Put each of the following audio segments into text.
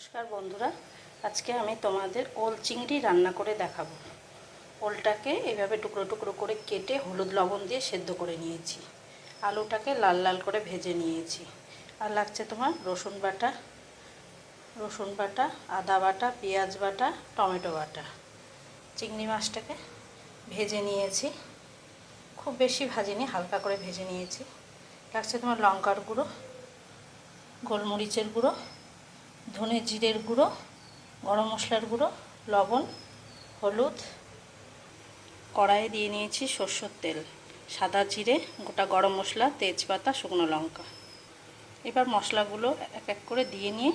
নমস্কার বন্ধুরা, আজকে আমি তোমাদের ওল চিংড়ি রান্না করে দেখাবো। ওলটাকে এভাবে টুকরো টুকরো করে কেটে হলুদ লবণ দিয়ে সেদ্ধ করে নিয়েছি। আলুটাকে লাল লাল করে ভেজে নিয়েছি। আর লাগছে তোমার রসুন বাটা রসুন বাটা, আদা বাটা, পেঁয়াজ বাটা, টমেটো বাটা। চিংড়ি মাছটাকে ভেজে নিয়েছি। খুব বেশি ভাজিনি, হালকা করে ভেজে নিয়েছি। লাগছে তোমার লঙ্কার গুঁড়ো, গোলমরিচের গুঁড়ো ধনে জিরের গুঁড়ো, গরম মশলার গুঁড়ো, লবণ, হলুদ, কড়াইয়ে দিয়ে নিয়েছি সর্ষের তেল, সাদা জিরে, গোটা গরম মশলা, তেজপাতা, শুকনো লঙ্কা। এবার মশলাগুলো এক এক করে দিয়ে নিয়ে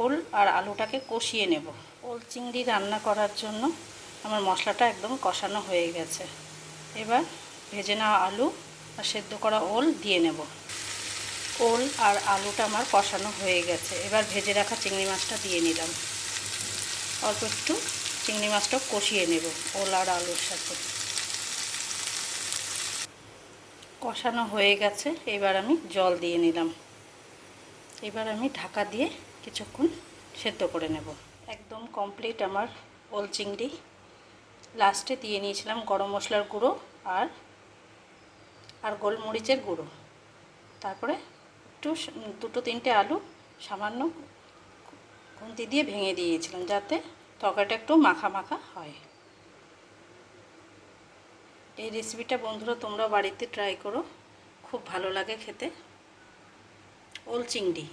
ওল আর আলুটাকে কষিয়ে নেব। ওল চিংড়ি রান্না করার জন্য আমার মশলাটা একদম কষানো হয়ে গেছে। এবার ভেজে নেওয়া আলু আর সেদ্ধ করা ওল দিয়ে নেব। ওল আর আলুটা আমার কষানো হয়ে গেছে। এবার ভেজে রাখা চিংড়ি মাছটা দিয়ে নিলাম। অল্প একটু চিংড়ি মাছটা কষিয়ে নেব ওল আর আলুর সাথে। কষানো হয়ে গেছে, এবার আমি জল দিয়ে নিলাম। এবার আমি ঢাকা দিয়ে কিছুক্ষণ সেদ্ধ করে নেব। একদম কমপ্লিট আমার ওল চিংড়ি। লাস্টে দিয়ে নিয়েছিলাম গরম মশলার গুঁড়ো আর আর গোলমরিচের গুঁড়ো। তারপরে একটু দুটো তিনটে আলু সামান্য খুন্তি দিয়ে ভেঙে দিয়েছিলাম যাতে তরকারিটা একটু মাখা মাখা হয়। এই রেসিপিটা বন্ধুরা তোমরা বাড়িতে ট্রাই করো। খুব ভালো লাগে খেতে। ওল চিংড়ি।